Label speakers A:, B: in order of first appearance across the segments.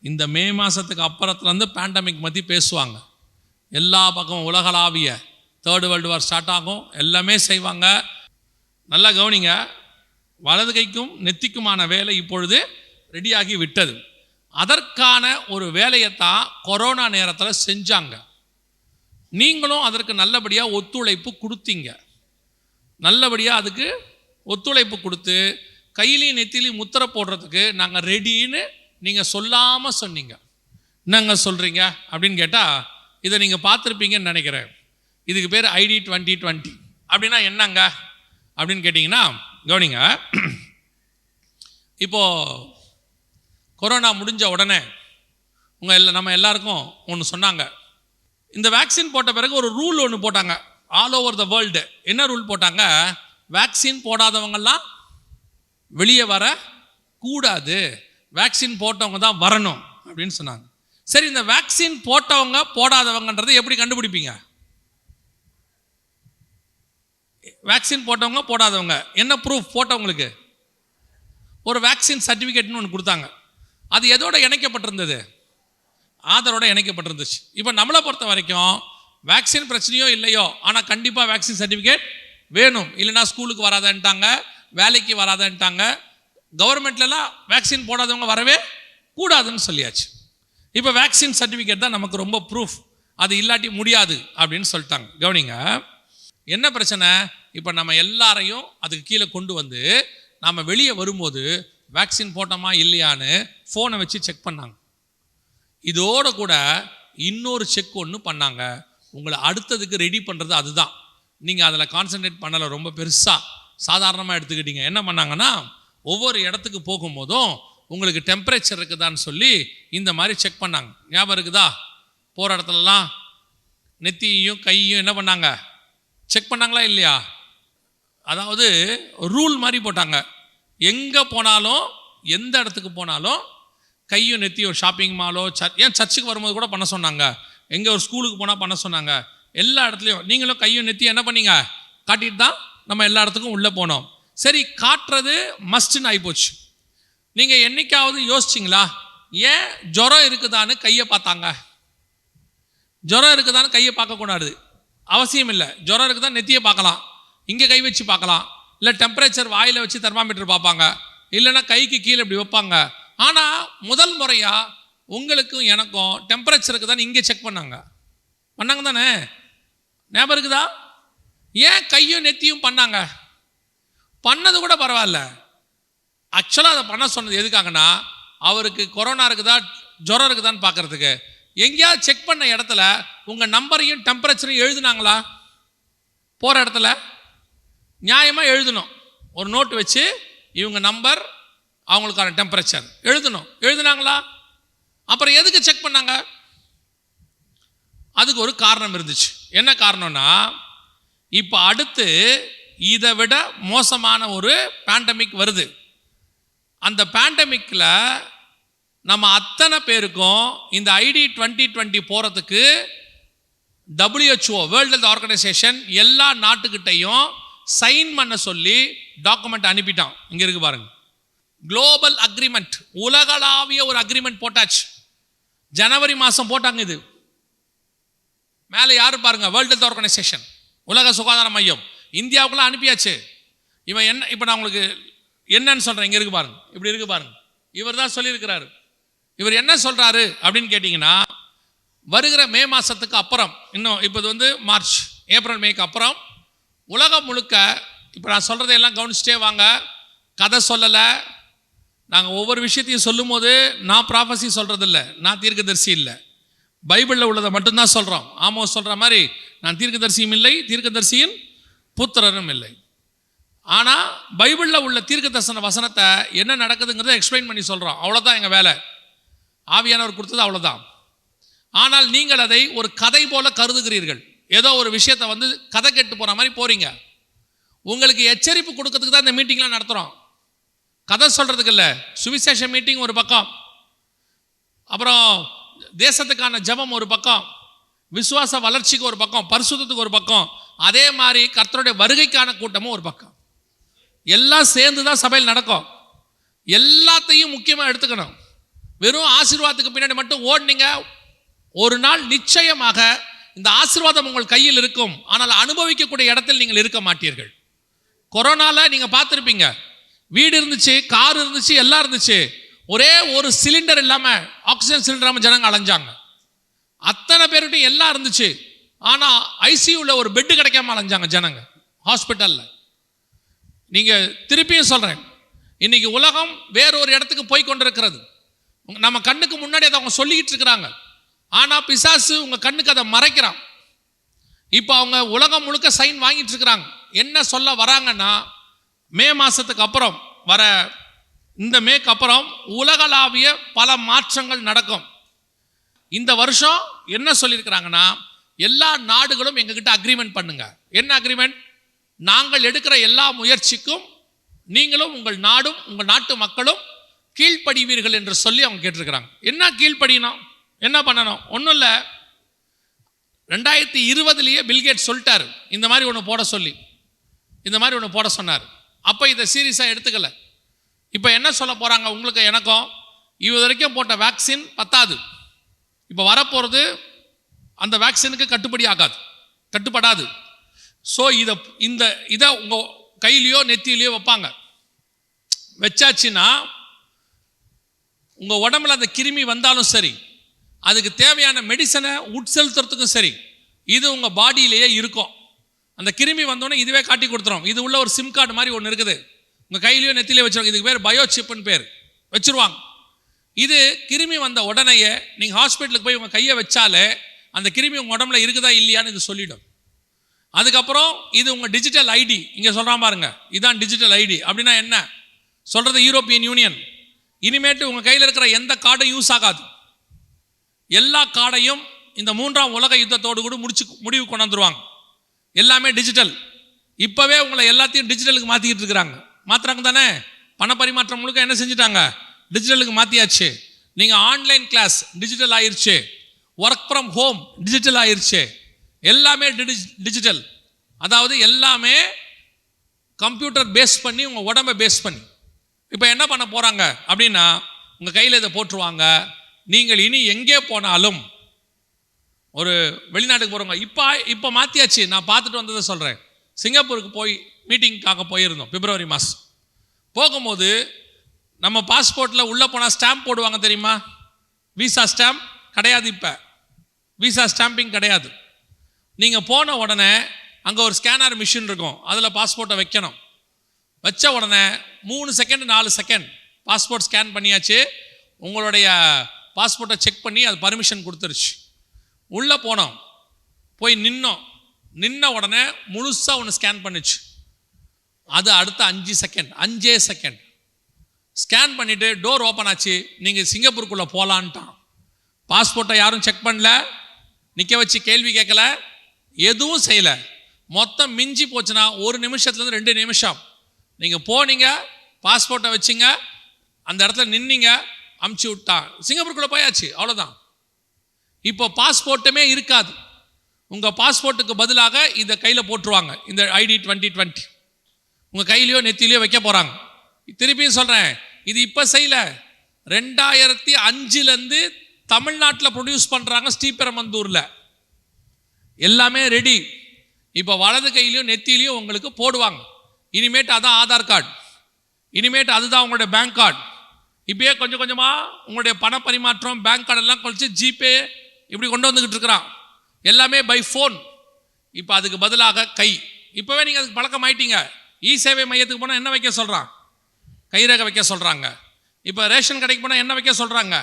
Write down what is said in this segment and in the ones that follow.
A: இந்த மே மாதத்துக்கு அப்புறத்துலேருந்து பேண்டமிக் பற்றி பேசுவாங்க. எல்லா பக்கமும் உலகளாவிய தேர்டு வேர்ல்டு வார் ஸ்டார்ட் ஆகும். எல்லாமே செய்வாங்க. நல்லா கவனிங்க. வலது கைக்கும் நெத்திக்குமான வேலை இப்பொழுது ரெடியாகி விட்டது. அதற்கான ஒரு வேலையைத்தான் கொரோனா நேரத்தில் செஞ்சாங்க. நீங்களும் அதற்கு நல்லபடியாக ஒத்துழைப்பு கொடுத்தீங்க. நல்லபடியாக அதுக்கு ஒத்துழைப்பு கொடுத்து கையிலையும் நெத்திலையும் முத்திரை போடுறதுக்கு நாங்கள் ரெடின்னு நீங்கள் சொல்லாமல் சொன்னீங்க. என்னங்க சொல்கிறீங்க அப்படின்னு கேட்டால் இதை நீங்கள் பார்த்துருப்பீங்கன்னு நினைக்கிறேன். இதுக்கு பேர் ஐடி டுவெண்ட்டி டுவெண்ட்டி. அப்படின்னா என்னங்க? அப்படின்னு கேட்டிங்கன்னா கவனிங்க. இப்போது கொரோனா முடிஞ்ச உடனே உங்கள் எல்லா நம்ம எல்லாருக்கும் ஒன்று சொன்னாங்க. இந்த வேக்சின் போட்ட பிறகு ஒரு ரூல் ஒன்று போட்டாங்க. ஆல் ஓவர் த வேர்ல்டு என்ன ரூல் போட்டாங்க? வேக்சின் போடாதவங்கெல்லாம் வெளியே வர கூடாது. வேக்சின் போட்டவங்க தான் வரணும் அப்படின்னு சொன்னாங்க. சரி இந்த வேக்சின் போட்டவங்க போடாதவங்கன்றதை எப்படி கண்டுபிடிப்பீங்க? வேக்சின் போட்டவங்க போடாதவங்க. என்ன ப்ரூஃப் போட்டவங்களுக்கு? ஒரு வேக்சின் சர்டிஃபிகேட்னு ஒன்று கொடுத்தாங்க. அது எதோட இணைக்கப்பட்டிருந்தது? ஆதரோட இணைக்கப்பட்டிருந்துச்சு. இப்போ நம்மளை பொறுத்த வரைக்கும் வேக்சின் பிரச்சனையோ இல்லையோ ஆனால் கண்டிப்பாக வேக்சின் சர்டிஃபிகேட் வேணும். இல்லைன்னா ஸ்கூலுக்கு வராதன்ட்டாங்க வேலைக்கு வராதன்ட்டாங்க கவர்மெண்ட்லலாம் வேக்சின் போடாதவங்க வரவே கூடாதுன்னு சொல்லியாச்சு. இப்போ வேக்சின் சர்டிஃபிகேட் தான் நமக்கு ரொம்ப ப்ரூஃப் அது இல்லாட்டி முடியாது அப்படின்னு சொல்லிட்டாங்க. கவனிங்க என்ன பிரச்சனை? இப்போ நம்ம எல்லாரையும் அதுக்கு கீழே கொண்டு வந்து நாம் வெளியே வரும்போது வேக்சின் போட்டோமா இல்லையான்னு ஃபோனை வச்சு செக் பண்ணாங்க. இதோட கூட இன்னொரு செக் ஒன்று பண்ணாங்க. உங்களை அடுத்ததுக்கு ரெடி பண்ணுறது அதுதான். நீங்கள் அதில் கான்சென்ட்ரேட் பண்ணலை ரொம்ப பெருசாக சாதாரணமாக எடுத்துக்கிட்டீங்க. என்ன பண்ணாங்கன்னா ஒவ்வொரு இடத்துக்கு போகும்போதும் உங்களுக்கு டெம்பரேச்சர் இருக்குதான்னு சொல்லி இந்த மாதிரி செக் பண்ணாங்க. ஞாபகம் இருக்குதா? போகிற இடத்துலலாம் நெத்தியையும் கையையும் என்ன பண்ணாங்க? செக் பண்ணாங்களா இல்லையா? அதாவது ரூல் மாதிரி போட்டாங்க. எங்கே போனாலும் எந்த இடத்துக்கு போனாலும் கையும் நெத்தியும் ஷாப்பிங் மாலோ சர்ச் ஏன் சர்ச்சுக்கு வரும்போது கூட பண்ண சொன்னாங்க. எங்கே ஒரு ஸ்கூலுக்கு போனால் பண்ண சொன்னாங்க. எல்லா இடத்துலையும் நீங்களும் கையும் நெத்தியும் என்ன பண்ணீங்க? காட்டிட்டு தான் நம்ம எல்லா இடத்துக்கும் உள்ளே போனோம். சரி காட்டுறது மஸ்ட்னு ஆகிப்போச்சு நீங்கள் என்னைக்காவது யோசிச்சிங்களா? ஏன் ஜுரம் இருக்குதான்னு கையை பார்த்தாங்க? ஜுரம் இருக்குதான்னு கையை பார்க்கக்கூடாது அவசியம் இல்லை. ஜுரம் இருக்குதா நெத்தியை பார்க்கலாம். இங்கே கை வச்சு பார்க்கலாம். இல்லை டெம்பரேச்சர் வாயில் வச்சு தெர்மாமீட்டர் பார்ப்பாங்க. இல்லைன்னா கைக்கு கீழே இப்படி வைப்பாங்க. ஆனால் முதல் முறையாக உங்களுக்கும் எனக்கும் டெம்பரேச்சருக்கு தான் இங்கே செக் பண்ணாங்க. பண்ணாங்க தானே ஞாபகம் இருக்குதா? ஏன் கையும் நெத்தியும் பண்ணாங்க? பண்ணது கூட பரவாயில்ல. ஆக்சுவலாக அதை பண்ண சொன்னது எதுக்காகன்னா அவருக்கு கொரோனா இருக்குதா ஜுரம் இருக்குதான்னு பார்க்கறதுக்கு. எங்கேயாவது செக் பண்ண இடத்துல உங்கள் நம்பரையும் டெம்பரேச்சரையும் எழுதுனாங்களா? போகிற இடத்துல நியாயமாக எழுதணும். ஒரு நோட் வச்சு இவங்க நம்பர் அவங்களுக்கான டெம்பரேச்சர் எழுதணும். எழுதுனாங்களா? அப்புறம் எதுக்கு செக் பண்ணாங்க? அதுக்கு ஒரு காரணம் இருந்துச்சு. என்ன காரணம்னா இப்போ அடுத்து இதை விட மோசமான ஒரு பேண்டமிக் வருது. அந்த பேண்டமிக்கில் நம்ம அத்தனை பேருக்கும் இந்த ஐடி டுவெண்ட்டி டுவெண்ட்டி போகிறதுக்கு டபிள்யூஹெச்ஓ வேர்ல்டு ஹெல்த் ஆர்கனைசேஷன் எல்லா நாட்டுக்கிட்டையும் சைன் பண்ண சொல்லி டாக்குமெண்ட் அனுப்பிட்டான். இங்கே இருக்கு பாருங்க. குளோபல் அக்ரிமெண்ட் உலகளாவிய ஒரு அக்ரிமெண்ட் போட்டாச்சு. ஜனவரி மாதம் போட்டாங்க இது. மேலே யார் பாருங்க? வேர்ல்டு ஹெல்த் ஆர்கனைசேஷன் உலக சுகாதார மையம். இந்தியாவுக்குள்ள அனுப்பியாச்சு. இவன் என்ன இப்போ நான் உங்களுக்கு என்னன்னு சொல்கிறேன் இங்கே இருக்கு பாருங்க. இப்படி இருக்கு பாருங்க. இவர் தான் சொல்லியிருக்கிறாரு. இவர் என்ன சொல்கிறாரு அப்படின்னு கேட்டிங்கன்னா வருகிற மே மாதத்துக்கு அப்புறம் இன்னும் இப்போ இது வந்து மார்ச் ஏப்ரல் மேக்கு அப்புறம் உலகம் முழுக்க இப்போ நான் சொல்கிறதையெல்லாம் கவனிச்சிட்டே வாங்க. கதை சொல்லலை. நாங்கள் ஒவ்வொரு விஷயத்தையும் சொல்லும்போது நான் ப்ராஃபஸி சொல்கிறதில்ல நான் தீர்க்கதரிசி இல்லை. பைபிளில் உள்ளதை மட்டும்தான் சொல்கிறோம் ஆமோ சொல்கிற மாதிரி நான் தீர்க்கதரிசியும் இல்லை தீர்க்கதரிசியின் புத்திரரும் இல்லை. ஆனால் பைபிளில் உள்ள தீர்க்க தரிசன வசனத்தை என்ன நடக்குதுங்கிறத எக்ஸ்பிளைன் பண்ணி சொல்கிறோம் அவ்வளோதான் எங்கள் வேலை. ஆவியானவர் கொடுத்தது அவ்வளோதான் ஆனால் நீங்கள் அதை ஒரு கதை போல கருதுகிறீர்கள். ஏதோ ஒரு விஷயத்தை வந்து கதை கெட்டு போகிற மாதிரி போகிறீங்க உங்களுக்கு எச்சரிப்பு கொடுக்கறதுக்கு தான் இந்த மீட்டிங்லாம் நடத்துகிறோம் கதை சொல்கிறதுக்கு இல்லை. சுவிசேஷ மீட்டிங் ஒரு பக்கம். அப்புறம் தேசத்துக்கான ஜெபம் ஒரு பக்கம். விசுவாச வளர்ச்சிக்கு ஒரு பக்கம். பரிசுத்தத்துக்கு ஒரு பக்கம். அதே மாதிரி கர்த்தருடைய வருகைக்கான கூட்டமும் ஒரு பக்கம். எல்லாம் சேர்ந்து தான் சபையில் நடக்கும். எல்லாத்தையும் முக்கியமாக எடுத்துக்கணும். வெறும் ஆசீர்வாதத்துக்கு பின்னாடி மட்டும் ஓடுனீங்க. ஒரு நாள் நிச்சயமாக இந்த ஆசீர்வாதம் உங்கள் கையில் இருக்கும். ஆனால் அனுபவிக்கக்கூடிய இடத்தில் நீங்கள் இருக்க மாட்டீர்கள். கொரோனாவில் நீங்கள் பார்த்துருப்பீங்க. வீடு இருந்துச்சு கார் இருந்துச்சு எல்லாம் இருந்துச்சு. ஒரே ஒரு சிலிண்டர் இல்லாமல் ஆக்சிஜன் சிலிண்டர் இல்லாமல் ஜனங்க அலைஞ்சாங்க. அத்தனை பேர்கிட்டையும் எல்லாம் இருந்துச்சு. ஆனால் ஐசியூல ஒரு பெட்டு கிடைக்காம அலைஞ்சாங்க ஜனங்க. ஹாஸ்பிட்டலில். நீங்கள் திருப்பியும் சொல்கிறேன் இன்னைக்கு உலகம் வேற ஒரு இடத்துக்கு போய் கொண்டிருக்கிறது. நம்ம கண்ணுக்கு முன்னாடி அதை அவங்க சொல்லிக்கிட்டு இருக்கிறாங்க. ஆனால் பிசாசு உங்கள் கண்ணுக்கு அதை மறைக்கிறான். இப்போ அவங்க உலகம் முழுக்க சைன் வாங்கிட்டு இருக்கிறாங்க. என்ன சொல்ல வராங்கன்னா மே மாதத்துக்கு அப்புறம் வர இந்த மேக்கு அப்புறம் உலகளாவிய பல மாற்றங்கள் நடக்கும். இந்த வருஷம் என்ன சொல்லியிருக்கிறாங்கன்னா எல்லா நாடுகளும் எங்ககிட்ட அக்ரிமெண்ட் பண்ணுங்க. என்ன அக்ரிமெண்ட் நாங்கள் எடுக்கிற எல்லா முயற்சிக்கும் நீங்களும் உங்கள் நாடும் உங்கள் நாட்டு மக்களும் கீழ்ப்படிவீர்கள் என்று சொல்லி அவங்க கேட்டிருக்கிறாங்க. என்ன கீழ்ப்படியணும்? என்ன பண்ணணும்? ஒன்றும் இல்லை. ரெண்டாயிரத்தி இருபதுலேயே பில்கேட் சொல்லிட்டாரு. இந்த மாதிரி ஒன்று போட சொல்லி. இந்த மாதிரி ஒன்று போட சொன்னார். அப்போ இதை சீரியஸாக எடுத்துக்கல. இப்போ என்ன சொல்ல போகிறாங்க உங்களுக்கு எனக்கும். இது வரைக்கும் போட்ட வேக்சின் பத்தாது. இப்போ வரப்போகிறது அந்த வேக்சினுக்கு கட்டுப்படி ஆகாது. கட்டுப்படாது. ஸோ இதை இந்த இதை உங்கள் கையிலையோ நெத்தியிலையோ வைப்பாங்க. வச்சாச்சுன்னா உங்கள் உடம்புல அந்த கிருமி வந்தாலும் சரி அதுக்கு தேவையான மெடிசனை உட்செலுத்துறதுக்கும் சரி இது உங்கள் பாடியிலேயே இருக்கும். அந்த கிருமி வந்தோடனே இதுவே காட்டி கொடுத்துரும். இது உள்ள ஒரு சிம் கார்டு மாதிரி ஒன்று இருக்குது. உங்கள் கையிலையோ நெத்திலையோ வச்சுருவாங்க. இதுக்கு பேர் பயோசிப்புன்னு பேர். வச்சிருவாங்க. இது கிருமி வந்த உடனேயே நீங்கள் ஹாஸ்பிட்டலுக்கு போய் உங்கள் கையை வச்சாலே அந்த கிருமி உங்கள் உடம்புல இருக்குதா இல்லையான்னு இது சொல்லிடும். அதுக்கப்புறம் இது உங்கள் டிஜிட்டல் ஐடி இங்கே சொல்கிறான் பாருங்க. இதுதான் டிஜிட்டல் ஐடி அப்படின்னா என்ன? சொல்கிறது யூரோப்பியன் யூனியன் இனிமேட்டு உங்கள் கையில் இருக்கிற எந்த கார்டும் யூஸ் ஆகாது. எல்லா கார்டையும் இந்த மூன்றாம் உலக யுத்தத்தோடு கூட முடிச்சு முடிவு கொண்டு வந்துருவாங்க. எல்லாமே டிஜிட்டல் இப்போவே உங்களை எல்லாத்தையும் டிஜிட்டலுக்கு மாற்றிக்கிட்டு இருக்கிறாங்க. மாற்றுறாங்க தானே? பண பரிமாற்றம் முழுக்க என்ன செஞ்சுட்டாங்க? டிஜிட்டலுக்கு மாற்றியாச்சு நீங்கள் ஆன்லைன் கிளாஸ் டிஜிட்டல் ஆயிடுச்சு ஒர்க் ஃப்ரம் ஹோம் டிஜிட்டல் ஆயிடுச்சு எல்லாமே டிஜிட்டல் அதாவது எல்லாமே கம்ப்யூட்டர் பேஸ் பண்ணி உங்கள் உடம்பை பேஸ் பண்ணி. இப்போ என்ன பண்ண போகிறாங்க அப்படின்னா உங்கள் கையில் இதை போட்டுருவாங்க. நீங்கள் இனி எங்கே போனாலும் ஒரு வெளிநாட்டுக்கு போகிறவங்க இப்போ இப்போ மாற்றியாச்சு நான் பார்த்துட்டு வந்ததை சொல்கிறேன் சிங்கப்பூருக்கு போய் மீட்டிங்காக போயிருந்தோம் பிப்ரவரி மாதம் போகும்போது நம்ம பாஸ்போர்ட்டில் உள்ளே போனால் ஸ்டாம்ப் போடுவாங்க தெரியுமா? விசா ஸ்டாம்ப் கிடையாது இப்போ. விசா ஸ்டாம்பிங் கிடையாது. நீங்கள் போன உடனே அங்கே ஒரு ஸ்கேனர் மிஷின் இருக்கும். அதில் பாஸ்போர்ட்டை வைக்கணும். வச்ச உடனே மூணு செகண்ட் நாலு செகண்ட் பாஸ்போர்ட் ஸ்கேன் பண்ணியாச்சு. உங்களுடைய பாஸ்போர்ட்டை செக் பண்ணி அது பர்மிஷன் கொடுத்துருச்சு. உள்ளே போனோம். போய் நின்னோம். நின்ன உடனே முழுசாக ஒன்று ஸ்கேன் பண்ணுச்சு. அது அடுத்த அஞ்சு செகண்ட் அஞ்சே செகண்ட் ஸ்கேன் பண்ணிவிட்டு டோர் ஓப்பன் ஆச்சு. நீங்கள் சிங்கப்பூருக்குள்ளே போகலான்ட்டான் பாஸ்போர்ட்டை யாரும் செக் பண்ணல. நிற்க வச்சு கேள்வி கேட்கல எதுவும் செய்யலை. மொத்தம் மிஞ்சி போச்சுன்னா ஒரு நிமிஷத்துலேருந்து ரெண்டு நிமிஷம். நீங்கள் போனீங்க பாஸ்போர்ட்டை வச்சிங்க அந்த இடத்துல நின்னீங்க அமுச்சு விட்டான் சிங்கப்பூருக்குள்ளே போயாச்சு அவ்வளோதான் இப்போ பாஸ்போர்ட்டுமே இருக்காது. உங்கள் பாஸ்போர்ட்டுக்கு பதிலாக இதை கையில் போட்டுருவாங்க இந்த ஐடி டுவெண்ட்டி டுவெண்ட்டி உங்கள் கையிலையோ நெத்திலையோ வைக்க போகிறாங்க திருப்பியும் சொல்கிறேன் இது இப்போ செய்யலை. ரெண்டாயிரத்தி அஞ்சுலேருந்து தமிழ்நாட்டில் ப்ரொடியூஸ் பண்ணுறாங்க ஸ்ரீபெரம்பந்தூரில் எல்லாமே ரெடி இப்போ வலது கையிலையும் நெத்திலையும் உங்களுக்கு போடுவாங்க. இனிமேட்டு அதான் ஆதார் கார்டு இனிமேட்டு அதுதான் உங்களுடைய பேங்க் கார்டு இப்பயே கொஞ்சம் கொஞ்சமாக உங்களுடைய பண பரிமாற்றம் பேங்க் கார்டு எல்லாம் ஜிபே இப்படி கொண்டு வந்துக்கிட்டு இருக்கிறான். எல்லாமே பை ஃபோன் இப்போ அதுக்கு பதிலாக கை. இப்போவே நீங்கள் அதுக்கு பழக்கம் ஆயிட்டீங்க. இ சேவை மையத்துக்கு போனால் என்ன வைக்க சொல்கிறான் கைரேகை வைக்க சொல்கிறாங்க இப்போ ரேஷன் கடைக்கு போனால் என்ன வைக்க சொல்கிறாங்க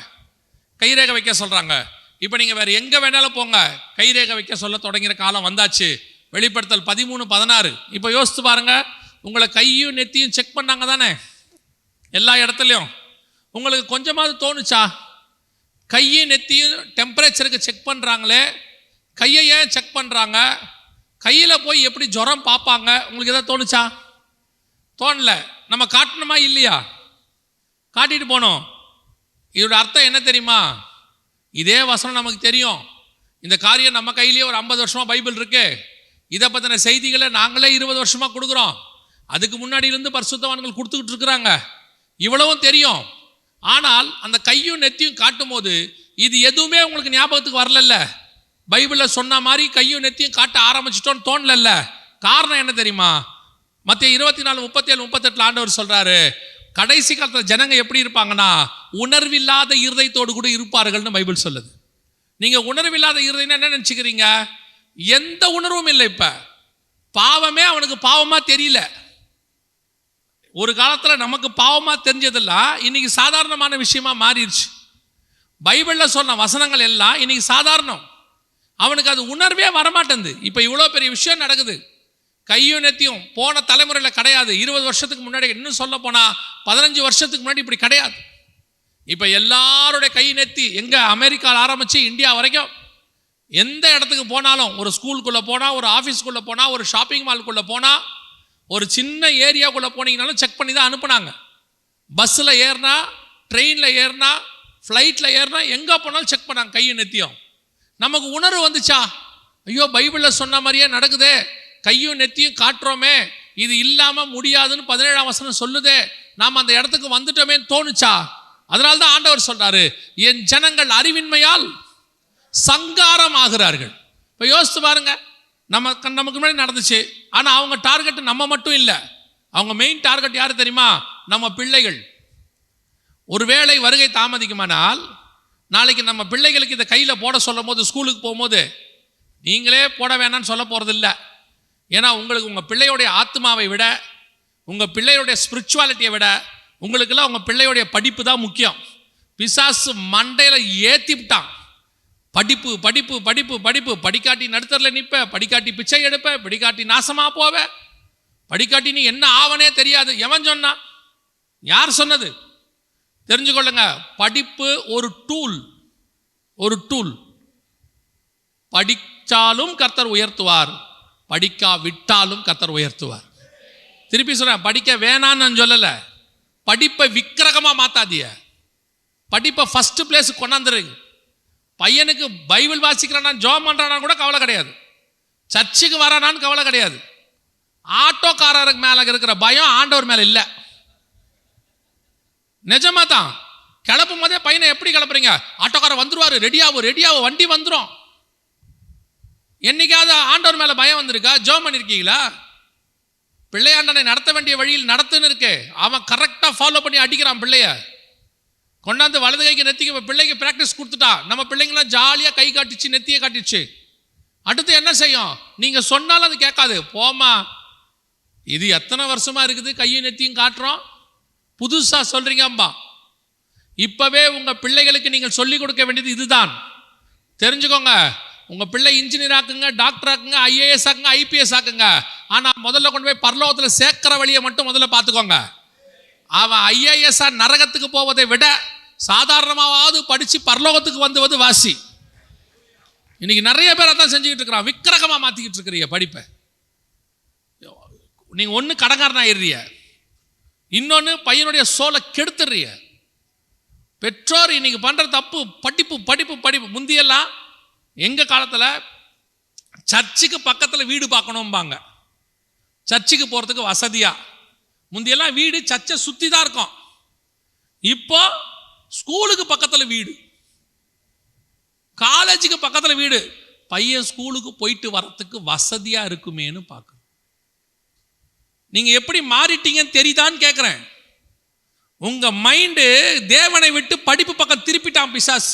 A: கைரேகை வைக்க சொல்கிறாங்க இப்போ நீங்கள் வேறு எங்கே வேணாலும் போங்க. கைரேகை வைக்க சொல்ல தொடங்கிற காலம் வந்தாச்சு. வெளிப்படுத்தல் பதிமூணு பதினாறு. இப்போ யோசித்து பாருங்கள் உங்களை கையும் நெத்தியும் செக் பண்ணாங்க தானே? எல்லா இடத்துலையும். உங்களுக்கு கொஞ்சமாவது தோணுச்சா? கையும் நெத்தியும் டெம்பரேச்சருக்கு செக் பண்ணுறாங்களே கையை ஏன் செக் பண்ணுறாங்க கையில் போய் எப்படி ஜுரம் பார்ப்பாங்க? உங்களுக்கு எதாவது தோணுச்சா? தோணலை. நம்ம காட்டணுமா இல்லையா? காட்டிட்டு போனோம். இதோட அர்த்தம் என்ன தெரியுமா? இதே வசனம் நமக்கு தெரியும். இந்த காரியம் நம்ம கையிலேயே ஒரு ஐம்பது வருஷமாக பைபிள் இருக்கு. இதை பற்றின செய்திகளை நாங்களே இருபது வருஷமாக கொடுக்குறோம். அதுக்கு முன்னாடியிலேருந்து பரிசுத்தவான்கள் கொடுத்துக்கிட்டு இருக்கிறாங்க. இவ்வளவும் தெரியும். ஆனால் அந்த கையும் நெத்தியும் காட்டும் போது இது எதுவுமே உங்களுக்கு ஞாபகத்துக்கு வரலல்ல. பைபிளில் சொன்ன மாதிரி கையும் நெத்தியும் காட்ட ஆரம்பிச்சிட்டோன்னு தோணலல்ல. காரணம் என்ன தெரியுமா? மத்திய இருபத்தி நாலு முப்பத்தி ஏழு முப்பத்தெட்டில் ஆண்டவர் சொல்கிறாரு கடைசி காலத்தில் ஜனங்க எப்படி இருப்பாங்கன்னா உணர்வில்லாத இருதயத்தோடு கூட இருப்பார்கள்னு பைபிள் சொல்லுது. நீங்கள் உணர்வில்லாத இருதயம்னா என்ன நினச்சிக்கிறீங்க? எந்த உணர்வும் இல்லை இப்போ. பாவமே அவனுக்கு பாவமாக தெரியல. ஒரு காலத்தில் நமக்கு பாவமாக தெரிஞ்சதெல்லாம் இன்னைக்கு சாதாரணமான விஷயமா மாறிடுச்சு. பைபிளில் சொன்ன வசனங்கள் எல்லாம் இன்னைக்கு சாதாரணம். அவனுக்கு அது உணர்வே வரமாட்டேங்குது. இப்போ இவ்வளோ பெரிய விஷயம் நடக்குது. கையும் போன தலைமுறையில் கிடையாது. இருபது வருஷத்துக்கு முன்னாடி இன்னும் சொல்ல போனால் பதினஞ்சு வருஷத்துக்கு முன்னாடி இப்படி கிடையாது. இப்போ எல்லாருடைய கை நெத்தி எங்கே அமெரிக்காவில் ஆரம்பித்து இந்தியா வரைக்கும் எந்த இடத்துக்கு போனாலும் ஒரு ஸ்கூலுக்குள்ளே போனால் ஒரு ஆஃபீஸ்க்குள்ளே போனால் ஒரு ஷாப்பிங் மால்குள்ளே போனால் ஒரு சின்ன ஏரியாக்குள்ளே போனீங்கனாலும் செக் பண்ணி தான் அனுப்புனாங்க. பஸ்ஸில் ஏறினா ட்ரெயினில் ஏறினா ஃப்ளைட்டில் ஏறினா எங்கே போனாலும் செக் பண்ணாங்க கையும் நெத்தியும் நமக்கு உணர்வு வந்துச்சா? ஐயோ பைபிளில் சொன்ன மாதிரியே நடக்குதே. கையும் நெத்தியும் காட்டுறோமே. இது இல்லாமல் முடியாதுன்னு பதினேழாம் வசனம் சொல்லுதே. நாம் அந்த இடத்துக்கு வந்துட்டோமேன்னு தோணுச்சா? அதனால தான் ஆண்டவர் சொல்றாரு என் ஜனங்கள் அறிவின்மையால் சங்காரம் ஆகிறார்கள். இப்போ யோசித்து பாருங்க. நம்ம நமக்கு முன்னாடி நடந்துச்சு. ஆனால் அவங்க டார்கெட் நம்ம மட்டும் இல்லை. அவங்க மெயின் டார்கெட் யார் தெரியுமா? நம்ம பிள்ளைகள். ஒருவேளை வருகை தாமதிக்குமானால் நாளைக்கு நம்ம பிள்ளைகளுக்கு இதை கையில் போட சொல்லும் போது ஸ்கூலுக்கு போகும்போது நீங்களே போட வேணாம்னு சொல்ல போகிறதில்லை ஏன்னா உங்களுக்கு உங்கள் பிள்ளையுடைய ஆத்மாவை விட உங்கள் பிள்ளையுடைய ஸ்பிரிச்சுவாலிட்டியை விட உங்களுக்கெல்லாம் உங்கள் பிள்ளையுடைய படிப்பு தான் முக்கியம். பிசாசு மண்டையில் ஏற்றி விட்டான். படிப்பு படிப்பு படிப்பு படிப்பு. படிக்காட்டி நடுத்தரில் நிற்ப படிக்காட்டி பிச்சை எடுப்ப படிக்காட்டி நாசமாக போவ. படிக்காட்டி நீ என்ன ஆவனே தெரியாது. எவன் சொன்னான் யார் சொன்னது? தெரிஞ்சுக்கொள்ளுங்க. படிப்பு ஒரு டூல் ஒரு டூல் படித்தாலும் கர்த்தர் உயர்த்துவார். படிக்கா விட்டாலும் கத்தர் உயர்த்துவார். திருப்பி சொல்கிறேன் படிக்க வேணான்னு நான் சொல்லலை. படிப்பை விக்கிரகமாக மாற்றாதிய படிப்பை ஃபஸ்ட்டு பிளேஸ் கொண்டாந்துருங்க. பையனுக்கு பைபிள் வாசிக்கிறானா ஜோம் பண்ணுறானா கூட கவலை கிடையாது. சர்ச்சுக்கு வரானான்னு கவலை கிடையாது. ஆட்டோக்காரருக்கு மேலே இருக்கிற பயம் ஆண்டவர் மேலே இல்லை. நிஜமா தான் கிளப்பும் போதே பையனை எப்படி கிளப்புறீங்க? ஆட்டோக்காரர் வந்துருவார் ரெடியாகும் ரெடியாகும் வண்டி வந்துடும் என்னைக்காவது ஆண்டவர் மேலே பயம் வந்திருக்கா? ஜோம் பண்ணியிருக்கீங்களா பிள்ளையாண்டனை நடத்த வேண்டிய வழியில் நடத்துன்னு இருக்கு. அவன் கரெக்டாக ஃபாலோ பண்ணி அடிக்கிறான் பிள்ளைய. கொண்டாந்து வலது கைக்கு நெத்திக்கு பிள்ளைக்கு ப்ராக்டிஸ் கொடுத்துட்டா. நம்ம பிள்ளைங்களாம் ஜாலியாக கை காட்டிச்சு நெத்தியை காட்டிச்சு. அடுத்து என்ன செய்யும்? நீங்கள் சொன்னாலும் அது கேட்காது. போமா இது எத்தனை வருஷமாக இருக்குது? கையும் நெத்தியும் காட்டுறோம். புதுசாக சொல்கிறீங்கம்பா இப்போவே உங்கள் பிள்ளைகளுக்கு நீங்கள் சொல்லிக் கொடுக்க வேண்டியது இதுதான். தெரிஞ்சுக்கோங்க. உங்கள் பிள்ளை இன்ஜினியர் ஆக்குங்க டாக்டர் ஆக்குங்க ஐஏஎஸ் ஆக்குங்க ஐபிஎஸ் ஆக்குங்க. ஆனால் முதல்ல கொண்டு போய் பரலோகத்தில் சேர்க்கிற வழியை மட்டும் முதல்ல பார்த்துக்கோங்க. அவன் ஐஏஎஸ்ஆ நரகத்துக்கு போவதை விட சாதாரணமாவது படித்து பரலோகத்துக்கு வந்துவது வாசி. இன்னைக்கு நிறைய பேர் அதான் செஞ்சுக்கிட்டு இருக்கிறான். விக்கிரகமாக மாற்றிக்கிட்டு இருக்கிறீங்க படிப்பை. நீங்கள் ஒன்று கடங்காரன் ஆயிடுறிய இன்னொன்று பையனுடைய சோலை கெடுத்துடுறிய பெற்றோர் இன்னைக்கு பண்ணுற தப்பு படிப்பு படிப்பு படிப்பு முந்தியெல்லாம் எங்க காலத்துல? சர்ச்சுக்கு பக்கத்துல வீடு பார்க்கணும்பாங்க. சர்ச்சுக்கு போறதுக்கு வசதியா? முந்தியெல்லாம் வீடு சர்ச்சை சுற்றி தான் இருக்கும். இப்போ ஸ்கூலுக்கு பக்கத்துல வீடு. காலேஜுக்கு பக்கத்துல வீடு. பையன் ஸ்கூலுக்கு போயிட்டு வரத்துக்கு வசதியா இருக்குமேன்னு பார்க்கணும். நீங்க எப்படி மாறிட்டீங்கன்னு தெரியுதான்னு கேட்குறேன் உங்க மைண்டு தேவனை விட்டு படிப்பு பக்கம் திருப்பிட்டான் பிசாஸ்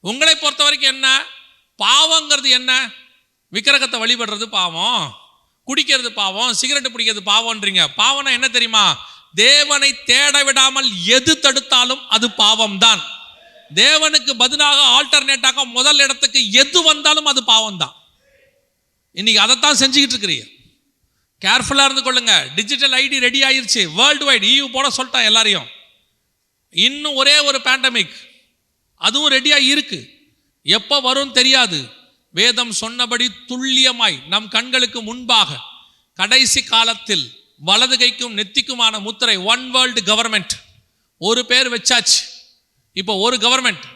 A: உங்களை பொறுத்த வரைக்கும் என்ன? பாவங்கிறது என்ன? விக்கிரகத்தை வழிபடுறது பாவம். குடிக்கிறது பாவம். சிகரெட் பிடிக்கிறது பாவம்ன்றீங்க. பாவம்னா என்ன தெரியுமா? தேவனை தேட விடாமல் எது தடுத்தாலும் அது பாவம் தான் தேவனுக்கு பதிலாக ஆல்டர்னேட்டாக முதல் இடத்துக்கு எது வந்தாலும் அது பாவம் தான் இன்னைக்கு அதைத்தான் செஞ்சுக்கிட்டு இருக்கிறீங்க. கேர்ஃபுல்லாக இருந்து கொள்ளுங்க. டிஜிட்டல் ஐடி ரெடி ஆயிருச்சு. வேர்ல்டு வைட் ஈவ் போட சொல்லிட்டான் எல்லாரையும். இன்னும் ஒரே ஒரு பேண்டமிக் அதுவும் ரெடியாக இருக்குது எப்போ வரும் தெரியாது. வேதம் சொன்னபடி துல்லியமாய் நம் கண்களுக்கு முன்பாக கடைசி காலத்தில் வலது கைக்கும் நெத்திக்குமான முத்திரை ஒன் வேர்ல்டு கவர்மெண்ட் ஒரு பேர் வச்சாச்சு. இப்போ ஒரு கவர்மெண்ட்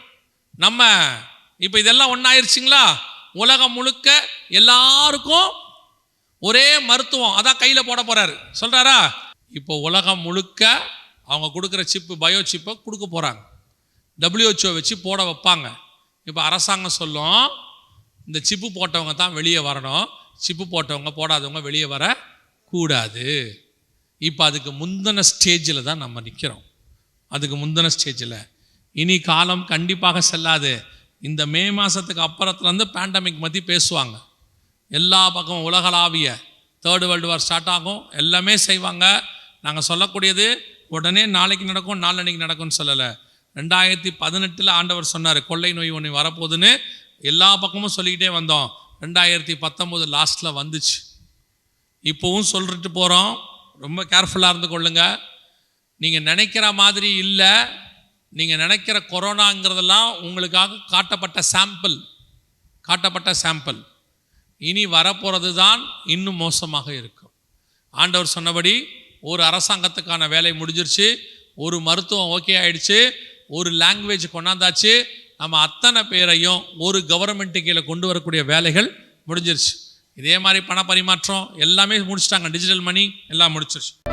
A: நம்ம இப்போ இதெல்லாம் ஒன்றாயிருச்சுங்களா உலகம் முழுக்க எல்லாருக்கும் ஒரே மருத்துவம். அதான் கையில் போட போகிறாரு சொல்கிறாரா இப்போ உலகம் முழுக்க அவங்க கொடுக்குற சிப்பு பயோ சிப்பை கொடுக்க போகிறாங்க டபிள்யூஹெச்ஓ வச்சு போட வைப்பாங்க. இப்போ அரசாங்கம் சொல்லும் இந்த சிப்பு போட்டவங்க தான் வெளியே வரணும். சிப்பு போட்டவங்க போடாதவங்க வெளியே வர கூடாது. இப்போ அதுக்கு முந்தின ஸ்டேஜில் தான் நம்ம நிற்கிறோம் அதுக்கு முந்தின ஸ்டேஜில் இனி காலம் கண்டிப்பாக செல்லாது. இந்த மே மாதத்துக்கு அப்புறத்துலேருந்து பேண்டமிக் பற்றி பேசுவாங்க. எல்லா பக்கமும் உலகளாவிய தேர்டு வேர்ல்டு வார் ஸ்டார்ட் ஆகும். எல்லாமே செய்வாங்க. நாங்கள் சொல்லக்கூடியது உடனே நாளைக்கு நடக்கும் நாளன்னைக்கு நடக்கும்னு சொல்லலை. ரெண்டாயிரத்தி பதினெட்டில் ஆண்டவர் சொன்னார் கொள்ளை நோய் ஒன்று வரப்போகுதுன்னு. எல்லா பக்கமும் சொல்லிக்கிட்டே வந்தோம். ரெண்டாயிரத்தி பத்தொம்போது லாஸ்ட்டில் வந்துச்சு. இப்போவும் சொல்லிட்டு போகிறோம் ரொம்ப கேர்ஃபுல்லாக இருந்து கொள்ளுங்க. நீங்கள் நினைக்கிற மாதிரி இல்லை. நீங்கள் நினைக்கிற கொரோனாங்கிறதெல்லாம் உங்களுக்காக காட்டப்பட்ட சாம்பிள் காட்டப்பட்ட சாம்பிள் இனி வரப்போகிறது தான் இன்னும் மோசமாக இருக்கும். ஆண்டவர் சொன்னபடி ஒரு அரசாங்கத்துக்கான வேலை முடிஞ்சிருச்சு. ஒரு மருத்துவம் ஓகே ஆயிடுச்சு. ஒரு லாங்குவேஜ் கொண்டாந்தாச்சு நம்ம அத்தனை பேரையும் ஒரு கவர்மெண்ட்டு கீழே கொண்டு வரக்கூடிய வேலைகள் முடிஞ்சிருச்சு. இதே மாதிரி பண பரிமாற்றம் எல்லாமே முடிச்சிட்டாங்க. டிஜிட்டல் மணி எல்லாம் முடிச்சிருச்சு.